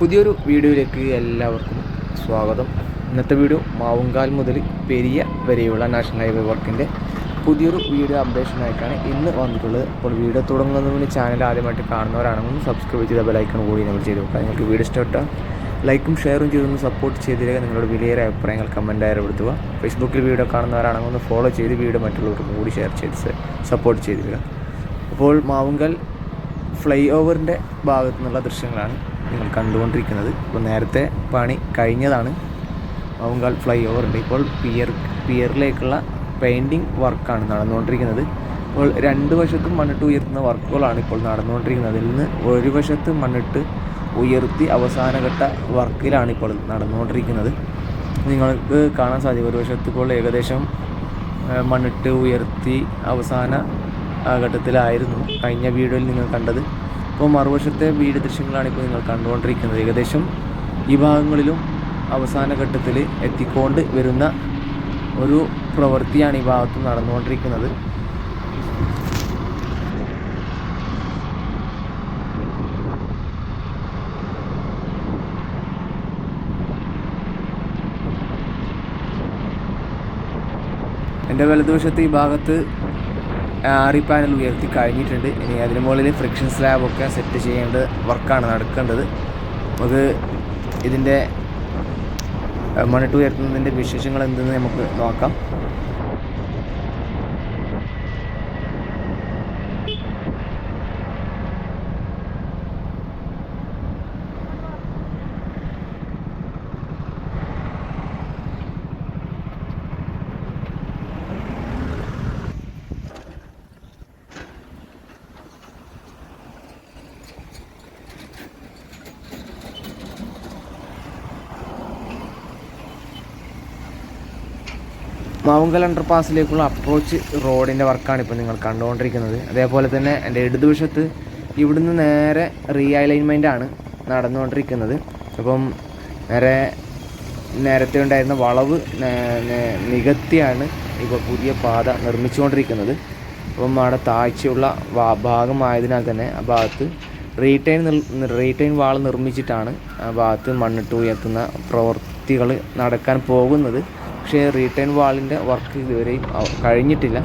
പുതിയൊരു വീഡിയോയിലേക്ക് എല്ലാവർക്കും സ്വാഗതം. ഇന്നത്തെ വീഡിയോ മാവുങ്കാൽ മുതൽ പെരിയ വരെയുള്ള നാഷണൽ ഹൈവേ വർക്കിന്റെ പുതിയൊരു വീഡിയോ അപ്ഡേഷനായിട്ടാണ് ഇന്ന് വന്നിട്ടുള്ളത്. അപ്പോൾ വീഡിയോ തുടങ്ങുന്നതിന് ചാനൽ ആദ്യമായിട്ട് കാണുന്നവരാണെങ്കിൽ സബ്സ്ക്രൈബ് ചെയ്ത ബെലൈക്കൺ കൂടി നമ്മൾ ചെയ്ത് വെക്കുക. നിങ്ങൾക്ക് വീഡിയോ ഇഷ്ടപ്പെട്ട ലൈക്കും ഷെയറും ചെയ്തൊന്ന് സപ്പോർട്ട് ചെയ്തിരിക്കുക. നിങ്ങളുടെ വിലയേറെ അഭിപ്രായങ്ങൾ കമന്റായി രേഖപ്പെടുത്തുക. ഫേസ്ബുക്കിൽ വീഡിയോ കാണുന്നവരാണെങ്കിൽ ഒന്ന് ഫോളോ ചെയ്ത് വീഡിയോ മറ്റുള്ളവർക്കും കൂടി ഷെയർ ചെയ്ത് സപ്പോർട്ട് ചെയ്തിരിക്കുക. അപ്പോൾ മാവുങ്കൽ ഫ്ലൈ ഓവറിന്റെ ഭാഗത്തു നിന്നുള്ള ദൃശ്യങ്ങളാണ് നിങ്ങൾ കണ്ടുകൊണ്ടിരിക്കുന്നത്. ഇപ്പോൾ നേരത്തെ പണി കഴിഞ്ഞതാണ്. മാവുങ്കാൽ ഫ്ലൈ ഓവറുണ്ട് ഇപ്പോൾ പിയർ പിയറിലേക്കുള്ള പെയിന്റിങ് വർക്കാണ് നടന്നുകൊണ്ടിരിക്കുന്നത്. ഇപ്പോൾ രണ്ട് വശത്തും മണ്ണിട്ട് ഉയർത്തുന്ന വർക്കുകളാണ് ഇപ്പോൾ നടന്നുകൊണ്ടിരിക്കുന്നത്. അതിൽ നിന്ന് ഒരു വശത്ത് മണ്ണിട്ട് ഉയർത്തി അവസാനഘട്ട വർക്കിലാണ് ഇപ്പോൾ നടന്നുകൊണ്ടിരിക്കുന്നത്. നിങ്ങൾക്ക് കാണാൻ സാധിക്കും. ഒരു വശത്ത് ഇപ്പോൾ ഏകദേശം മണ്ണിട്ട് ഉയർത്തി അവസാന ഘട്ടത്തിലായിരുന്നു കഴിഞ്ഞ വീഡിയോയിൽ നിങ്ങൾ കണ്ടത്. ഇപ്പോൾ മറുവശത്തെ വീട് ദൃശ്യങ്ങളാണ് ഇപ്പോൾ നിങ്ങൾ കണ്ടുകൊണ്ടിരിക്കുന്നത്. ഏകദേശം ഈ ഭാഗങ്ങളിലും അവസാന ഘട്ടത്തിൽ എത്തിക്കൊണ്ട് വരുന്ന ഒരു പ്രവൃത്തിയാണ് ഈ ഭാഗത്ത് നടന്നുകൊണ്ടിരിക്കുന്നത്. എന്റെ വലതുവശത്ത് ഈ ഭാഗത്ത് ആറി പാനൽ ഉയർത്തി കഴിഞ്ഞിട്ടുണ്ട്. ഇനി അതിന് മുകളിൽ ഫ്രിക്ഷൻ സ്ലാബൊക്കെ സെറ്റ് ചെയ്യേണ്ട വർക്കാണ് നടക്കേണ്ടത്. നമുക്ക് ഇതിന്റെ മണിട്ട് ഉയർത്തുന്നതിന്റെ വിശേഷങ്ങൾ എന്തെന്ന് നമുക്ക് നോക്കാം. മാവുങ്കൽ അണ്ടർപാസിലേക്കുള്ള അപ്രോച്ച് റോഡിന്റെ വർക്കാണ് ഇപ്പോൾ നിങ്ങൾ കണ്ടുകൊണ്ടിരിക്കുന്നത്. അതേപോലെ തന്നെ എന്റെ ഇടതുവശത്ത് ഇവിടുന്ന് നേരെ റീ അലൈൻമെന്റ് ആണ് നടന്നുകൊണ്ടിരിക്കുന്നത്. അപ്പം നേരെ നേരത്തെ ഉണ്ടായിരുന്ന വളവ് നികത്തിയാണ് ഇപ്പോൾ പുതിയ പാത നിർമ്മിച്ചുകൊണ്ടിരിക്കുന്നത്. അപ്പം അവിടെ താഴ്ചയുള്ള ഭാഗമായതിനാൽ തന്നെ ആ ഭാഗത്ത് റീറ്റൈൻ റീറ്റൈൻ വാൾ നിർമ്മിച്ചിട്ടാണ് ആ ഭാഗത്ത് മണ്ണിട്ട് ഉയർത്തുന്ന പ്രവൃത്തികൾ നടക്കാൻ പോകുന്നത്. പക്ഷേ റീട്ടേൺ വാളിന്റെ വർക്ക് ഇതുവരെയും കഴിഞ്ഞിട്ടില്ല.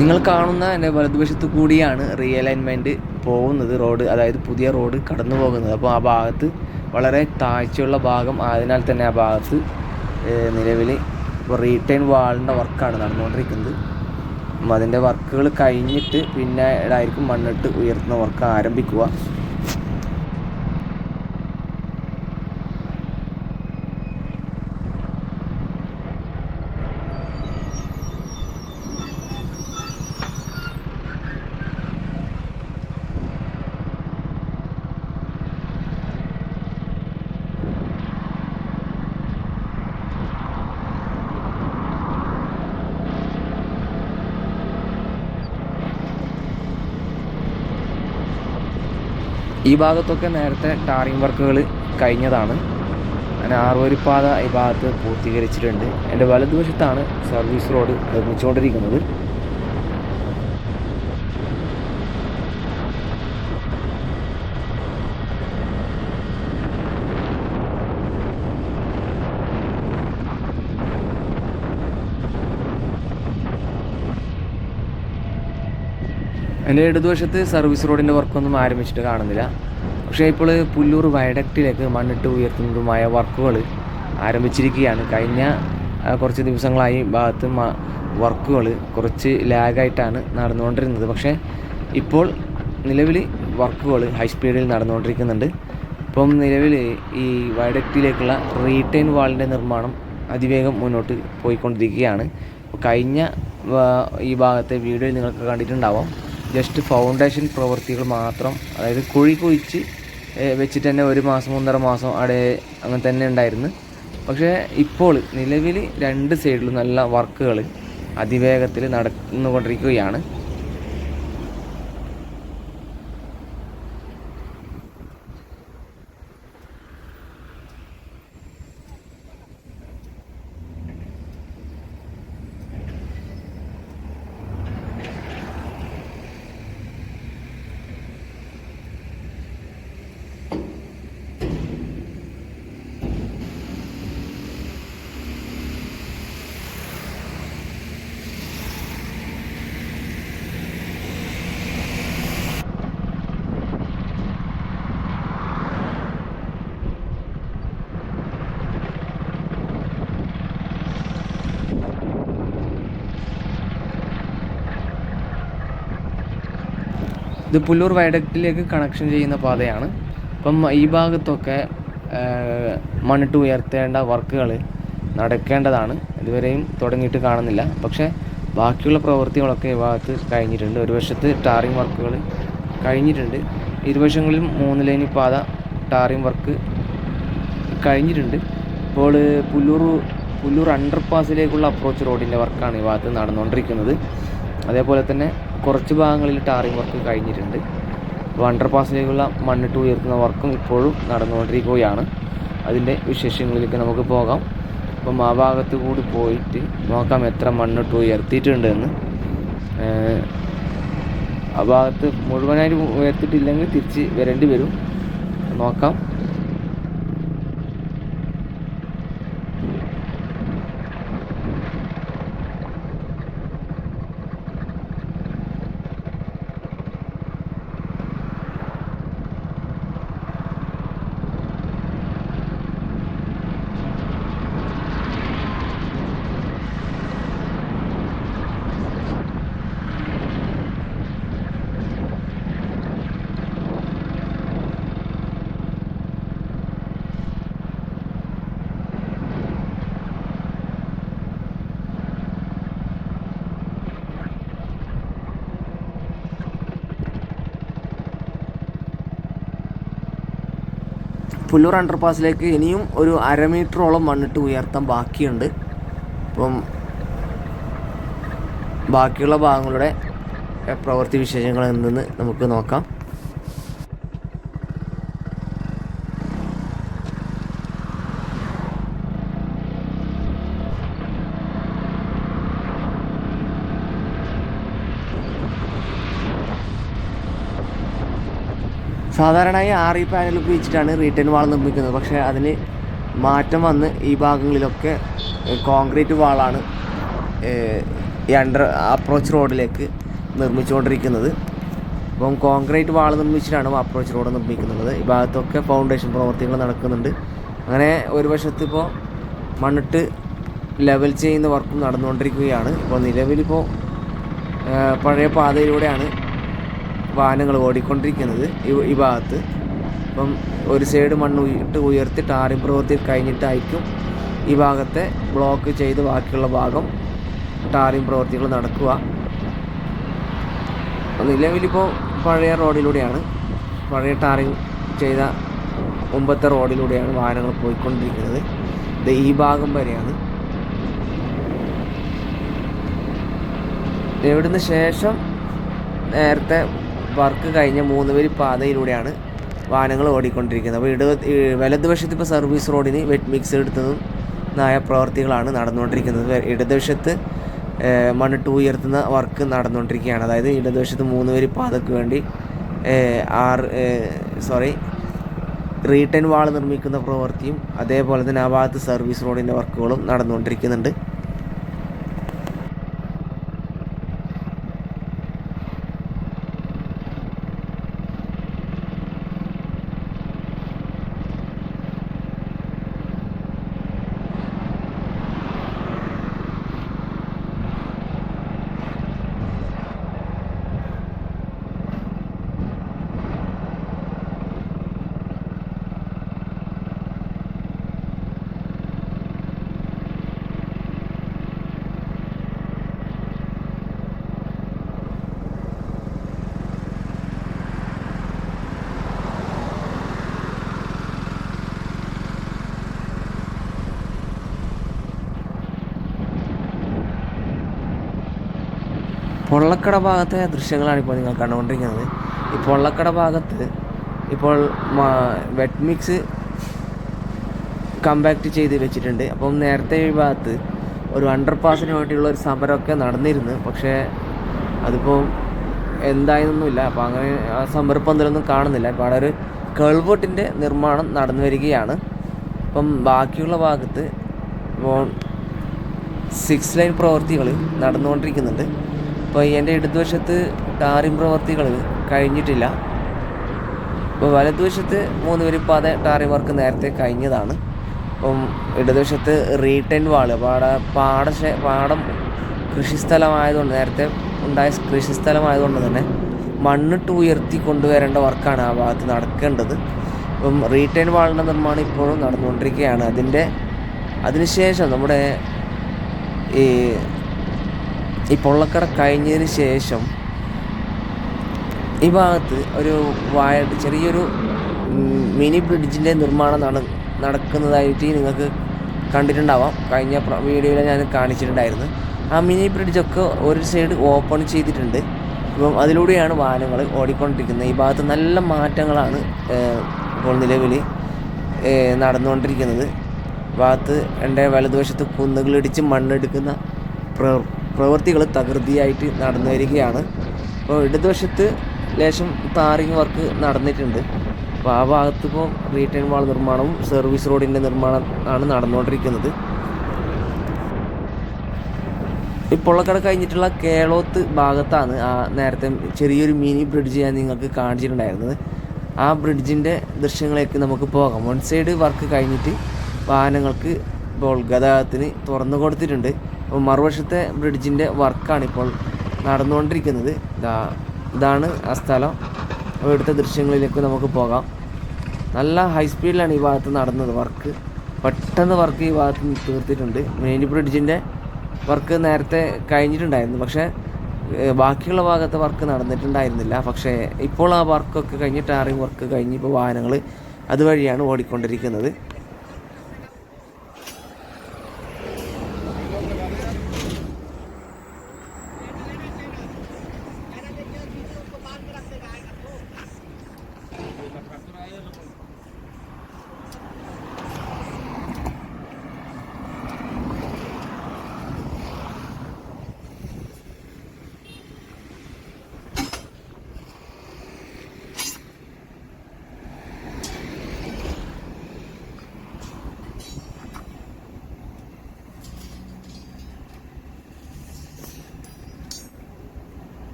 നിങ്ങൾ കാണുന്ന എന്റെ വലതുവശത്ത് കൂടിയാണ് റീഅലൈൻമെന്റ് പോകുന്നത്. റോഡ് അതായത് പുതിയ റോഡ് കടന്നു പോകുന്നത്. അപ്പോൾ ആ ഭാഗത്ത് വളരെ താഴ്ചയുള്ള ഭാഗം ആയതിനാൽ തന്നെ ആ ഭാഗത്ത് നിലവിൽ ഇപ്പോൾ റീറ്റൈൻ വാളിന്റെ വർക്കാണ് നടന്നുകൊണ്ടിരിക്കുന്നത്. അതിന്റെ വർക്കുകൾ കഴിഞ്ഞിട്ട് പിന്നെ ആയിരിക്കും മണ്ണിട്ട് ഉയർത്തുന്ന വർക്ക് ആരംഭിക്കുക. ഈ ഭാഗത്തൊക്കെ നേരത്തെ ടാറിങ് വർക്കുകൾ കഴിഞ്ഞതാണ്. അങ്ങനെ ആറുവരിപ്പാത ഈ ഭാഗത്ത് പൂർത്തീകരിച്ചിട്ടുണ്ട്. എന്റെ വലതുവശത്താണ് സർവീസ് റോഡ് നിർമ്മിച്ചുകൊണ്ടിരിക്കുന്നത്. എന്റെ ഇടതുവശത്ത് സർവീസ് റോഡിന്റെ വർക്കൊന്നും ആരംഭിച്ചിട്ട് കാണുന്നില്ല. പക്ഷേ ഇപ്പോൾ പുല്ലൂർ വയഡക്റ്റിലേക്ക് മണ്ണിട്ട് ഉയർത്തുന്നതുമായ വർക്കുകൾ ആരംഭിച്ചിരിക്കുകയാണ്. കഴിഞ്ഞ കുറച്ച് ദിവസങ്ങളായി ഭാഗത്ത് വർക്കുകൾ കുറച്ച് ലാഗായിട്ടാണ് നടന്നുകൊണ്ടിരുന്നത്. പക്ഷേ ഇപ്പോൾ നിലവിൽ വർക്കുകൾ ഹൈ സ്പീഡിൽ നടന്നുകൊണ്ടിരിക്കുന്നുണ്ട്. ഇപ്പം നിലവിൽ ഈ വയഡക്റ്റിലേക്കുള്ള റീറ്റെയിൻ വാളിന്റെ നിർമ്മാണം അതിവേഗം മുന്നോട്ട് പോയിക്കൊണ്ടിരിക്കുകയാണ്. കഴിഞ്ഞ ഈ ഭാഗത്തെ വീഡിയോയിൽ നിങ്ങൾക്ക് കണ്ടിട്ടുണ്ടാവാം. ജസ്റ്റ് ഫൗണ്ടേഷൻ പ്രവൃത്തികൾ മാത്രം അതായത് കുഴി കുഴിച്ച് വെച്ചിട്ട് തന്നെ ഒരു മാസം ഒന്നര മാസം അവിടെ അങ്ങനെ തന്നെ ഉണ്ടായിരുന്നു. പക്ഷേ ഇപ്പോൾ നിലവിൽ രണ്ട് സൈഡിലും നല്ല വർക്കുകൾ അതിവേഗത്തിൽ നടന്നുകൊണ്ടിരിക്കുകയാണ്. ഇത് പുല്ലൂർ വയഡക്റ്റിലേക്ക് കണക്ഷൻ ചെയ്യുന്ന പാതയാണ്. അപ്പം ഈ ഭാഗത്തൊക്കെ മണ്ണിട്ട് ഉയർത്തേണ്ട വർക്കുകൾ നടക്കേണ്ടതാണ്. ഇതുവരെയും തുടങ്ങിയിട്ട് കാണുന്നില്ല. പക്ഷേ ബാക്കിയുള്ള പ്രവൃത്തികളൊക്കെ ഈ ഭാഗത്ത് കഴിഞ്ഞിട്ടുണ്ട്. ഒരു വശത്ത് ടാറിംഗ് വർക്കുകൾ കഴിഞ്ഞിട്ടുണ്ട്. ഇരുവശങ്ങളിലും മൂന്ന് ലൈനി പാത ടാറിംഗ് വർക്ക് കഴിഞ്ഞിട്ടുണ്ട്. ഇപ്പോൾ പുല്ലൂർ പുല്ലൂർ അണ്ടർ പാസിലേക്കുള്ള അപ്രോച്ച് റോഡിന്റെ വർക്കാണ് ഈ ഭാഗത്ത് നടന്നുകൊണ്ടിരിക്കുന്നത്. അതേപോലെ തന്നെ കുറച്ച് ഭാഗങ്ങളിൽ ടാറിംഗ് വർക്ക് കഴിഞ്ഞിട്ടുണ്ട്. വണ്ടർ പാസിലേക്കുള്ള മണ്ണിട്ട് ഉയർത്തുന്ന വർക്കും ഇപ്പോഴും നടന്നുകൊണ്ടിരിക്കുകയാണ്. അതിന്റെ വിശേഷങ്ങളിലേക്ക് നമുക്ക് പോകാം. അപ്പം ആ ഭാഗത്ത് കൂടി പോയിട്ട് നോക്കാം എത്ര മണ്ണിട്ട് ഉയർത്തിയിട്ടുണ്ട് എന്ന് ആ ഭാഗത്ത് മുഴുവനായിട്ട് ഉയർത്തിയിട്ടില്ലെങ്കിൽ തിരിച്ച് വരേണ്ടി വരും. നോക്കാം. പുല്ലൂർ അണ്ടർപാസിലേക്ക് ഇനിയും ഒരു അരമീറ്ററോളം മണ്ണിട്ട് ഉയർത്താൻ ബാക്കിയുണ്ട്. അപ്പം ബാക്കിയുള്ള ഭാഗങ്ങളുടെ പ്രവൃത്തി വിശേഷങ്ങൾ എന്തെന്ന് നമുക്ക് നോക്കാം. സാധാരണയായി ആർ ഇ പാനൽ ഉപയോഗിച്ചിട്ടാണ് റീറ്റേൺ വാൾ നിർമ്മിക്കുന്നത്. പക്ഷേ അതിന് മാറ്റം വന്ന് ഈ ഭാഗങ്ങളിലൊക്കെ കോൺക്രീറ്റ് വാളാണ് ഈ അണ്ടർ അപ്രോച്ച് റോഡിലേക്ക് നിർമ്മിച്ചുകൊണ്ടിരിക്കുന്നത്. അപ്പം കോൺക്രീറ്റ് വാൾ നിർമ്മിച്ചിട്ടാണ് അപ്രോച്ച് റോഡ് നിർമ്മിക്കുന്നത്. ഈ ഭാഗത്തൊക്കെ ഫൗണ്ടേഷൻ പ്രവർത്തികൾ നടക്കുന്നുണ്ട്. അങ്ങനെ ഒരു വശത്ത് ഇപ്പോൾ മണ്ണിട്ട് ലെവൽ ചെയ്യുന്ന വർക്കും നടന്നുകൊണ്ടിരിക്കുകയാണ്. ഇപ്പോൾ നിലവിലിപ്പോൾ പഴയ പാതയിലൂടെയാണ് വാഹനങ്ങൾ ഓടിക്കൊണ്ടിരിക്കുന്നത് ഈ ഭാഗത്ത്. അപ്പം ഒരു സൈഡ് മണ്ണ് ഇട്ട് ഉയർത്തി ടാറിംഗ് പ്രവൃത്തി കഴിഞ്ഞിട്ടായിരിക്കും ഈ ഭാഗത്തെ ബ്ലോക്ക് ചെയ്ത് ബാക്കിയുള്ള ഭാഗം ടാറിംഗ് പ്രവൃത്തികൾ നടക്കുക. നിലവിലിപ്പോൾ പഴയ റോഡിലൂടെയാണ്. പഴയ ടാറിംഗ് ചെയ്ത മുമ്പത്തെ റോഡിലൂടെയാണ് വാഹനങ്ങൾ പോയിക്കൊണ്ടിരിക്കുന്നത്. ഇത് ഈ ഭാഗം വരെയാണ്. ഇവിടുന്ന് ശേഷം നേരത്തെ വർക്ക് കഴിഞ്ഞ മൂന്ന് വരി പാതയിലൂടെയാണ് വാഹനങ്ങൾ ഓടിക്കൊണ്ടിരിക്കുന്നത്. അപ്പോൾ ഇടത് വലതുവശത്ത് ഇപ്പോൾ സർവീസ് റോഡിന് വെറ്റ് മിക്സ് എടുത്തതും നായ പ്രവർത്തികളാണ് നടന്നുകൊണ്ടിരിക്കുന്നത്. ഇടതുവശത്ത് മണ്ണ് മണ്ണിട്ട് ഉയർത്തുന്ന വർക്ക് നടന്നുകൊണ്ടിരിക്കുകയാണ്. അതായത് ഇടതുവശത്ത് മൂന്ന് വരി പാതയ്ക്ക് വേണ്ടി ആർ സോറി റീട്ടേൺ വാൾ നിർമ്മിക്കുന്ന പ്രവൃത്തിയും അതേപോലെ തന്നെ ആ ഭാഗത്ത് സർവീസ് റോഡിന്റെ വർക്കുകളും നടന്നുകൊണ്ടിരിക്കുന്നുണ്ട്. പൊള്ളക്കട ഭാഗത്തെ ദൃശ്യങ്ങളാണ് ഇപ്പോൾ നിങ്ങൾ കണ്ടുകൊണ്ടിരിക്കുന്നത്. ഈ പൊള്ളക്കട ഭാഗത്ത് ഇപ്പോൾ വെറ്റ് മിക്സ് കമ്പാക്ട് ചെയ്ത് വെച്ചിട്ടുണ്ട്. അപ്പം നേരത്തെ ഈ ഭാഗത്ത് ഒരു അണ്ടർ പാസിന് വേണ്ടിയുള്ള ഒരു സമരമൊക്കെ നടന്നിരുന്നു. പക്ഷേ അതിപ്പോൾ എന്തായെന്നൊന്നുമില്ല. അപ്പോൾ അങ്ങനെ ആ സമരപ്പന്തലൊന്നും കാണുന്നില്ല. ഇപ്പോൾ അവിടെ ഒരു കേൾവോട്ടിന്റെ നിർമ്മാണം നടന്നു വരികയാണ്. അപ്പം ബാക്കിയുള്ള ഭാഗത്ത് ഇപ്പോൾ സിക്സ് ലൈൻ പ്രവൃത്തികൾ നടന്നുകൊണ്ടിരിക്കുന്നുണ്ട്. അപ്പോൾ എന്റെ ഇടതുവശത്ത് ടാറിംഗ് പ്രവർത്തികൾ കഴിഞ്ഞിട്ടില്ല. ഇപ്പോൾ വലതുവശത്ത് മൂന്ന് വരി പാത ടാറിംഗ് വർക്ക് നേരത്തെ കഴിഞ്ഞതാണ്. അപ്പം ഇടതുവശത്ത് റീടെൻ വാൾ പാട പാടശ പാടം കൃഷിസ്ഥലമായതുകൊണ്ട് നേരത്തെ ഉണ്ടായ കൃഷിസ്ഥലമായതുകൊണ്ട് തന്നെ മണ്ണിട്ട് ഉയർത്തി കൊണ്ടുവരേണ്ട വർക്കാണ് ആ ഭാഗത്ത് നടക്കേണ്ടത്. ഇപ്പം റീറ്റൈൻ വാളിന്റെ നിർമ്മാണം ഇപ്പോഴും നടന്നുകൊണ്ടിരിക്കുകയാണ്. അതിന്റെ അതിനുശേഷം നമ്മുടെ ഈ ഈ പൊള്ളക്കട കഴിഞ്ഞതിന് ശേഷം ഈ ഭാഗത്ത് ഒരു വായ ചെറിയൊരു മിനി ബ്രിഡ്ജിന്റെ നിർമ്മാണം നട നടക്കുന്നതായിട്ട് നിങ്ങൾക്ക് കണ്ടിട്ടുണ്ടാവാം. കഴിഞ്ഞ വീഡിയോയിൽ ഞാൻ കാണിച്ചിട്ടുണ്ടായിരുന്നു. ആ മിനി ബ്രിഡ്ജൊക്കെ ഒരു സൈഡ് ഓപ്പൺ ചെയ്തിട്ടുണ്ട്. ഇപ്പം അതിലൂടെയാണ് വാഹനങ്ങൾ ഓടിക്കൊണ്ടിരിക്കുന്നത്. ഈ ഭാഗത്ത് നല്ല മാറ്റങ്ങളാണ് ഇപ്പോൾ നിലവിൽ നടന്നുകൊണ്ടിരിക്കുന്നത്. ഭാഗത്ത് എന്റെ വലതുവശത്ത് കുന്നുകളിടിച്ച് മണ്ണെടുക്കുന്ന പ്ര പ്രവൃത്തികൾ തകൃതിയായിട്ട് നടന്നു വരികയാണ്. അപ്പോൾ ഇടതുവശത്ത് ലേശം താറിങ് വർക്ക് നടന്നിട്ടുണ്ട്. അപ്പോൾ ആ ഭാഗത്ത് ഇപ്പോൾ റീറ്റൈൻ വാൾ നിർമ്മാണവും സർവീസ് റോഡിന്റെ നിർമ്മാണം ആണ് നടന്നുകൊണ്ടിരിക്കുന്നത്. ഈ പൊള്ളക്കട കഴിഞ്ഞിട്ടുള്ള കേളോത്ത് ഭാഗത്താണ് ആ നേരത്തെ ചെറിയൊരു മിനി ബ്രിഡ്ജ് ഞാൻ നിങ്ങൾക്ക് കാണിച്ചിട്ടുണ്ടായിരുന്നത്. ആ ബ്രിഡ്ജിന്റെ ദൃശ്യങ്ങളേക്ക് നമുക്ക് പോകാം. വൺ സൈഡ് വർക്ക് കഴിഞ്ഞിട്ട് വാഹനങ്ങൾക്ക് ഇപ്പോൾ ഗതാഗതത്തിന് തുറന്നു കൊടുത്തിട്ടുണ്ട്. മറുവശത്തെ ബ്രിഡ്ജിന്റെ വർക്കാണ് ഇപ്പോൾ നടന്നുകൊണ്ടിരിക്കുന്നത്. ഇതാ ഇതാണ് ആ സ്ഥലം. ഇവിടുത്തെ ദൃശ്യങ്ങളിലേക്ക് നമുക്ക് പോകാം. നല്ല ഹൈ സ്പീഡിലാണ് ഈ ഭാഗത്ത് നടന്നത് വർക്ക്. പെട്ടെന്ന് വർക്ക് ഈ ഭാഗത്ത് തീർത്തിട്ടുണ്ട്. മെയിൻ ബ്രിഡ്ജിന്റെ വർക്ക് നേരത്തെ കഴിഞ്ഞിട്ടുണ്ടായിരുന്നു. പക്ഷേ ബാക്കിയുള്ള ഭാഗത്തെ വർക്ക് നടന്നിട്ടുണ്ടായിരുന്നില്ല. പക്ഷേ ഇപ്പോൾ ആ വർക്കൊക്കെ കഴിഞ്ഞ് ടാറിങ് വർക്ക് കഴിഞ്ഞ് ഇപ്പോൾ വാഹനങ്ങൾ അതുവഴിയാണ് ഓടിക്കൊണ്ടിരിക്കുന്നത്.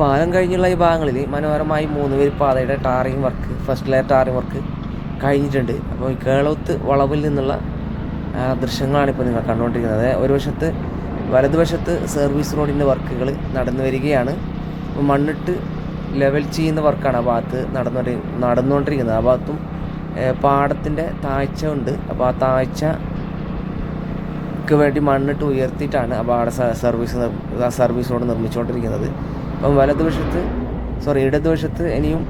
പാലം കഴിഞ്ഞുള്ള ഈ ഭാഗങ്ങളിൽ മനോഹരമായി മൂന്ന് പേര് പാതയുടെ tarring work first layer tarring work കഴിഞ്ഞിട്ടുണ്ട്. അപ്പോൾ ഈ കേളോത്ത് വളവിൽ നിന്നുള്ള ദൃശ്യങ്ങളാണ് ഇപ്പോൾ നിങ്ങൾ കണ്ടുകൊണ്ടിരിക്കുന്നത്. ഒരു വശത്ത് വലതുവശത്ത് സർവീസ് റോഡിന്റെ വർക്കുകൾ നടന്നു വരികയാണ്. അപ്പോൾ മണ്ണിട്ട് ലെവൽ ചെയ്യുന്ന വർക്കാണ് ആ ഭാഗത്ത് നടന്നു നടന്നുകൊണ്ടിരിക്കുന്നത്. ആ ഭാഗത്തും പാടത്തിന്റെ താഴ്ച ഉണ്ട്. അപ്പോൾ ആ താഴ്ചക്ക് വേണ്ടി മണ്ണിട്ട് ഉയർത്തിയിട്ടാണ് ആ പാട സർവീസ് സർവീസ് റോഡ് നിർമ്മിച്ചുകൊണ്ടിരിക്കുന്നത്. അപ്പം വലതുവശത്ത് സോറി ഇടതുവശത്ത് ഇനിയും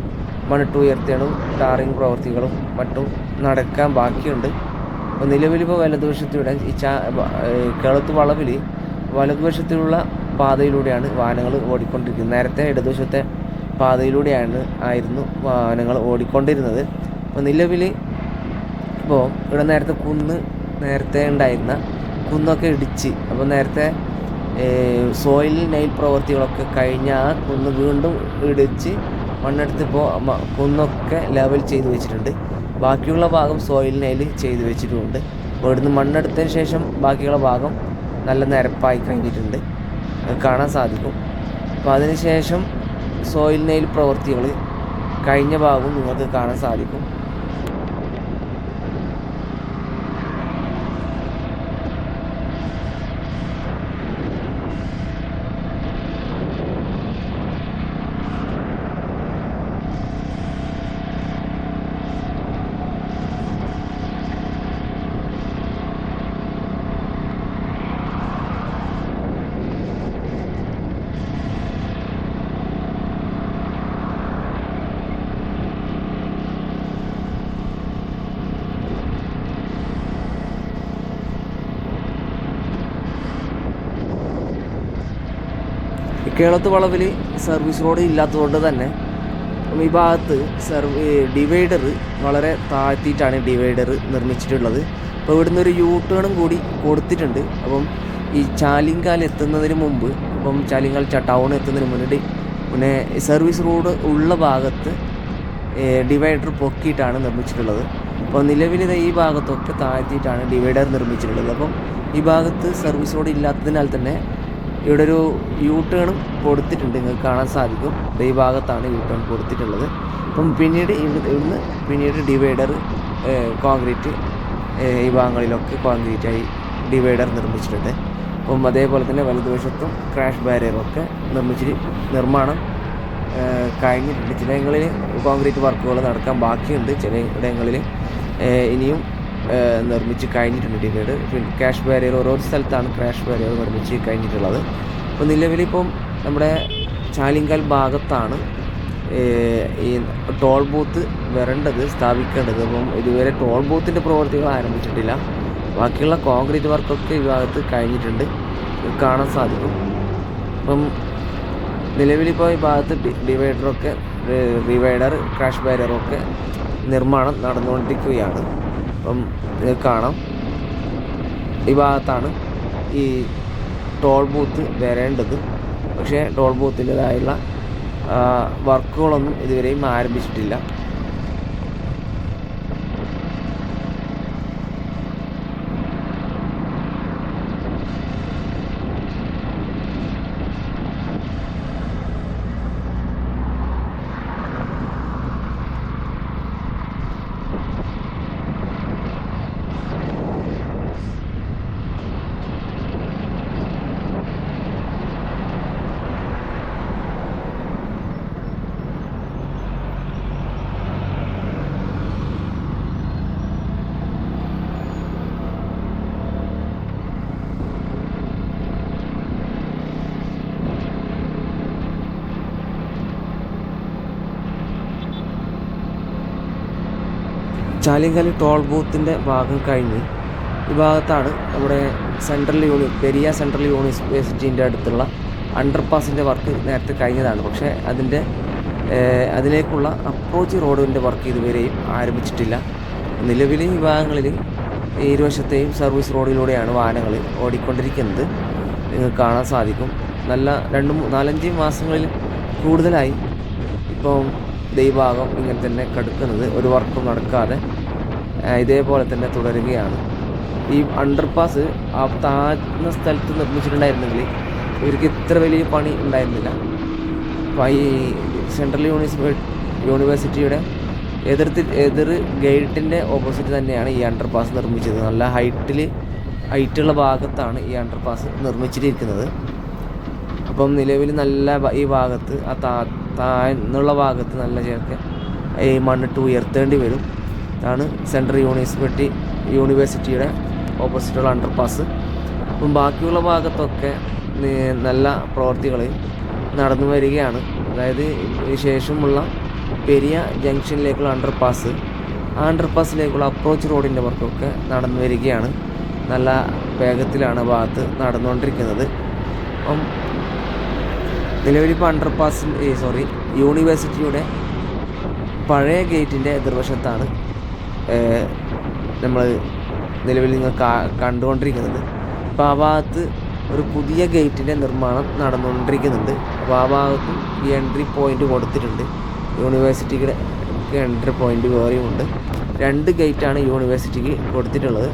മണിട്ടു ഉയർത്തിയണും ടാറിങ് പ്രവൃത്തികളും മറ്റും നടക്കാൻ ബാക്കിയുണ്ട്. അപ്പോൾ നിലവിലിപ്പോൾ വലതുവശത്തൂടെ ഈ ചാ കിളത്ത് വളവിൽ വലതുവശത്തുള്ള പാതയിലൂടെയാണ് വാഹനങ്ങൾ ഓടിക്കൊണ്ടിരിക്കുന്നത്. നേരത്തെ ഇടതുവശത്തെ പാതയിലൂടെയാണ് ആയിരുന്നു വാഹനങ്ങൾ ഓടിക്കൊണ്ടിരുന്നത്. അപ്പോൾ നിലവിൽ ഇപ്പോൾ ഇവിടെ നേരത്തെ കുന്ന് നേരത്തെ ഉണ്ടായിരുന്ന കുന്നൊക്കെ ഇടിച്ച് അപ്പോൾ നേരത്തെ സോയിൽ നെയിൽ പ്രവൃത്തികളൊക്കെ കഴിഞ്ഞ ആ കുന്ന് വീണ്ടും ഇടിച്ച് മണ്ണെടുത്ത് ഇപ്പോൾ കുന്നൊക്കെ ലെവൽ ചെയ്ത് വെച്ചിട്ടുണ്ട്. ബാക്കിയുള്ള ഭാഗം സോയിൽ നെയിൽ ചെയ്ത് വെച്ചിട്ടുമുണ്ട് ഇവിടുന്ന് മണ്ണെടുത്തതിന് ശേഷം ബാക്കിയുള്ള ഭാഗം നല്ല നിരപ്പായി കഴിഞ്ഞിട്ടുണ്ട്. കാണാൻ സാധിക്കും. അപ്പോൾ അതിന് ശേഷം സോയിൽ നെയിൽ പ്രവൃത്തികൾ കഴിഞ്ഞ ഭാഗവും നിങ്ങൾക്ക് കാണാൻ സാധിക്കും. കേളത്ത് വളവിൽ സർവീസ് റോഡ് ഇല്ലാത്തതുകൊണ്ട് തന്നെ ഈ ഭാഗത്ത് സർവീ ഡിവൈഡർ വളരെ താഴ്ത്തിയിട്ടാണ് ഡിവൈഡർ നിർമ്മിച്ചിട്ടുള്ളത്. അപ്പോൾ ഇവിടുന്ന് ഒരു യൂ കൂടി കൊടുത്തിട്ടുണ്ട്. അപ്പം ഈ ചാലിങ്കാൽ എത്തുന്നതിന് മുമ്പ് അപ്പം ചാലിങ്കാൽ ടൗൺ എത്തുന്നതിന് മുന്നേ പിന്നെ സർവീസ് റോഡ് ഉള്ള ഭാഗത്ത് ഡിവൈഡർ പൊക്കിയിട്ടാണ് നിർമ്മിച്ചിട്ടുള്ളത്. അപ്പോൾ നിലവിൽ ഈ ഭാഗത്തൊക്കെ താഴ്ത്തിയിട്ടാണ് ഡിവൈഡർ നിർമ്മിച്ചിട്ടുള്ളത്. അപ്പം ഈ ഭാഗത്ത് സർവീസ് റോഡ് ഇല്ലാത്തതിനാൽ തന്നെ ഇവിടെ ഒരു യൂ ടേണും കൊടുത്തിട്ടുണ്ട്. നിങ്ങൾക്ക് കാണാൻ സാധിക്കും. ഈ ഭാഗത്താണ് യൂ ടേൺ കൊടുത്തിട്ടുള്ളത്. അപ്പം പിന്നീട് ഇവിടെ ഇവിടുന്ന് പിന്നീട് ഡിവൈഡർ കോൺക്രീറ്റ് ഈ ഭാഗങ്ങളിലൊക്കെ കോൺക്രീറ്റായി ഡിവൈഡർ നിർമ്മിച്ചിട്ടുണ്ട്. അപ്പം അതേപോലെ തന്നെ വലതുവശത്തും ക്രാഷ് ബാരിയറൊക്കെ നിർമ്മിച്ചിട്ട് നിർമ്മാണം കഴിഞ്ഞിട്ടുണ്ട്. ചിലയിടങ്ങളിൽ കോൺക്രീറ്റ് വർക്കുകൾ നടക്കാൻ ബാക്കിയുണ്ട്. ചില ഇടങ്ങളിൽ ഇനിയും നിർമ്മിച്ച് കഴിഞ്ഞിട്ടുണ്ട് ഡിവൈഡ് പിന്നെ ക്യാഷ് ബാരിയർ ഓരോ സ്ഥലത്താണ് ക്രാഷ് ബാരിയർ നിർമ്മിച്ച് കഴിഞ്ഞിട്ടുള്ളത്. അപ്പോൾ നിലവിലിപ്പം നമ്മുടെ ചാലിങ്കൽ ഭാഗത്താണ് ഈ ടോൾ ബൂത്ത് വരേണ്ടത് സ്ഥാപിക്കേണ്ടത്. അപ്പം ഇതുവരെ ടോൾ ബൂത്തിന്റെ പ്രവർത്തികൾ ആരംഭിച്ചിട്ടില്ല. ബാക്കിയുള്ള കോൺക്രീറ്റ് വർക്കൊക്കെ ഈ ഭാഗത്ത് കഴിഞ്ഞിട്ടുണ്ട്. കാണാൻ സാധിക്കും. അപ്പം നിലവിലിപ്പോൾ ഈ ഭാഗത്ത് ഡിവൈഡറൊക്കെ ഡിവൈഡർ ക്രാഷ് ബാരിയറൊക്കെ നിർമ്മാണം നടന്നുകൊണ്ടിരിക്കുകയാണ്. അപ്പം കാണാം. ഈ ഭാഗത്താണ് ഈ ടോൾ ബൂത്ത് വരേണ്ടത്. പക്ഷേ ടോൾ ബൂത്തിന്റെതായുള്ള വർക്കുകളൊന്നും ഇതുവരെയും ആരംഭിച്ചിട്ടില്ല. ചാലിങ്കൽ ടോൾ ബൂത്തിന്റെ ഭാഗം കഴിഞ്ഞ് ഈ ഭാഗത്താണ് നമ്മുടെ സെൻട്രൽ യൂണി പെരിയ സെൻട്രൽ യൂണിവേഴ്സിറ്റീന്റെ അടുത്തുള്ള അണ്ടർപാസിന്റെ വർക്ക് നേരത്തെ കഴിഞ്ഞതാണ്. പക്ഷേ അതിന്റെ അതിലേക്കുള്ള അപ്രോച്ച് റോഡിന്റെ വർക്ക് ഇതുവരെയും ആരംഭിച്ചിട്ടില്ല. നിലവിലെ ഈ ഭാഗങ്ങളിൽ ഇരുവശത്തെയും സർവീസ് റോഡിലൂടെയാണ് വാഹനങ്ങൾ ഓടിക്കൊണ്ടിരിക്കുന്നത്. നിങ്ങൾക്ക് കാണാൻ സാധിക്കും. നല്ല രണ്ട് നാലഞ്ച് മാസങ്ങളിൽ കൂടുതലായി ഇപ്പം ദൈഭാഗം ഇങ്ങനെ തന്നെ കടുക്കുന്നത്. ഒരു വർക്കും നടക്കാതെ ഇതേപോലെ തന്നെ തുടരുകയാണ്. ഈ അണ്ടർപാസ് ആ താഴ്ന്ന സ്ഥലത്ത് നിർമ്മിച്ചിട്ടുണ്ടായിരുന്നെങ്കിൽ ഇവർക്ക് ഇത്ര വലിയ പണി ഉണ്ടായിരുന്നില്ല. അപ്പോൾ ഈ സെൻട്രൽ യൂണിവേഴ്സിറ്റി യൂണിവേഴ്സിറ്റിയുടെ എതിർത്തി എതിർ ഗേറ്റിന്റെ ഓപ്പോസിറ്റ് തന്നെയാണ് ഈ അണ്ടർപാസ് നിർമ്മിച്ചത്. നല്ല ഹൈറ്റിൽ ഹൈറ്റുള്ള ഭാഗത്താണ് ഈ അണ്ടർപാസ് നിർമ്മിച്ചിരിക്കുന്നത്. അപ്പം നിലവിൽ നല്ല ഈ ഭാഗത്ത് ആ താ താഴ്ന്നുള്ള ഭാഗത്ത് നല്ല ചേർക്ക് ഈ മണ്ണിട്ട് ഉയർത്തേണ്ടി വരും. ഇതാണ് സെൻട്രൽ യൂണിവേഴ്സിറ്റി യൂണിവേഴ്സിറ്റിയുടെ ഓപ്പോസിറ്റുള്ള അണ്ടർ പാസ് അപ്പം ബാക്കിയുള്ള ഭാഗത്തൊക്കെ നല്ല പ്രവർത്തികൾ നടന്നു വരികയാണ്. അതായത് ശേഷമുള്ള പെരിയ ജംഗ്ഷനിലേക്കുള്ള അണ്ടർ പാസ് ആ അണ്ടർ അണ്ടർപാസിലേക്കുള്ള അപ്രോച്ച് റോഡിന്റെ വർക്കൊക്കെ നടന്നു വരികയാണ്. നല്ല വേഗത്തിലാണ് ഭാഗത്ത് നടന്നുകൊണ്ടിരിക്കുന്നത്. അപ്പം നിലവിലിപ്പോൾ അണ്ടർപാസിന്റെ സോറി യൂണിവേഴ്സിറ്റിയുടെ പഴയ ഗേറ്റിന്റെ എതിർവശത്താണ് നമ്മൾ നിലവിൽ നിങ്ങൾ കണ്ടുകൊണ്ടിരിക്കുന്നത്. അപ്പോൾ ആ ഭാഗത്ത് ഒരു പുതിയ ഗേറ്റിന്റെ നിർമ്മാണം നടന്നുകൊണ്ടിരിക്കുന്നുണ്ട്. അപ്പോൾ ആ ഭാഗത്തും ഈ എൻട്രി പോയിന്റ് കൊടുത്തിട്ടുണ്ട്. യൂണിവേഴ്സിറ്റിയുടെ എൻട്രി പോയിന്റ് വേറെയും ഉണ്ട് രണ്ട് ഗേറ്റാണ് യൂണിവേഴ്സിറ്റിക്ക് കൊടുത്തിട്ടുള്ളത്.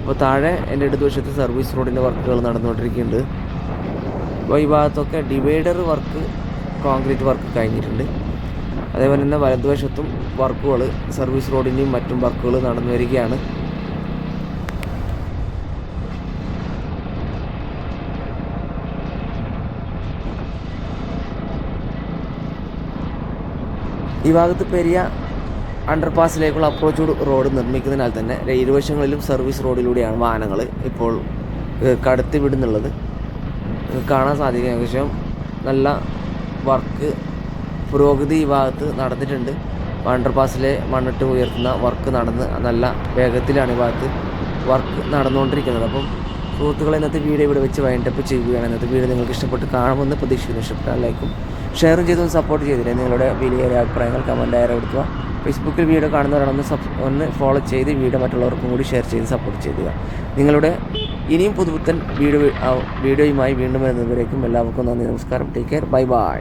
അപ്പോൾ താഴെ എന്റെ ഇടതുവശത്ത് സർവീസ് റോഡിന്റെ വർക്കുകൾ നടന്നുകൊണ്ടിരിക്കുന്നുണ്ട്. അപ്പോൾ ഈ ഭാഗത്തൊക്കെ ഡിവൈഡർ വർക്ക് കോൺക്രീറ്റ് വർക്ക് കഴിഞ്ഞിട്ടുണ്ട്. അതേപോലെ തന്നെ വലതുവശത്തും വർക്കുകൾ സർവീസ് റോഡിന്റെയും മറ്റും വർക്കുകൾ നടന്നു വരികയാണ്. ഈ ഭാഗത്ത് പെരിയ അണ്ടർപാസിലേക്കുള്ള അപ്രോച്ച് റോഡ് നിർമ്മിക്കുന്നതിനാൽ തന്നെ ഇരുവശങ്ങളിലും സർവീസ് റോഡിലൂടെയാണ് വാഹനങ്ങൾ ഇപ്പോൾ കടത്തി വിടുന്നുള്ളത് കാണാൻ സാധിക്കും ഏകദേശം. നല്ല വർക്ക് പുരോഗതി ഈ ഭാഗത്ത് നടന്നിട്ടുണ്ട്. അണ്ടർപാസിലെ മണ്ണിട്ട് ഉയർത്തുന്ന വർക്ക് നടന്ന് നല്ല വേഗത്തിലാണ് ഈ ഭാഗത്ത് വർക്ക് നടന്നുകൊണ്ടിരിക്കുന്നത്. അപ്പം സുഹൃത്തുക്കളെ ഇന്നത്തെ വീഡിയോ ഇവിടെ വെച്ച് വൈൻഡപ്പ് ചെയ്യുകയാണ്. ഇന്നത്തെ വീഡിയോ നിങ്ങൾക്ക് ഇഷ്ടപ്പെട്ട് കാണുമെന്ന് പ്രതീക്ഷിക്കുന്നു. ഇഷ്ടപ്പെട്ടാൽ ലൈക്കും ഷെയറും ചെയ്തും സപ്പോർട്ട് ചെയ്തില്ലേ? നിങ്ങളുടെ വിലയേറിയ അഭിപ്രായങ്ങൾ കമന്റായി രേഖപ്പെടുത്തുക. ഫേസ്ബുക്കിൽ വീഡിയോ കാണുന്നവരാണെന്ന് സബ് ഒന്ന് ഫോളോ ചെയ്ത് വീഡിയോ മറ്റുള്ളവർക്കും കൂടി ഷെയർ ചെയ്ത് സപ്പോർട്ട് ചെയ്യുക. നിങ്ങളുടെ ഇനിയും പുതുപുത്തൻ വീഡിയോ വീഡിയോയുമായി വീണ്ടും വരുന്നതുവരേക്കും എല്ലാവർക്കും നന്ദി നമസ്കാരം. Take care bye bye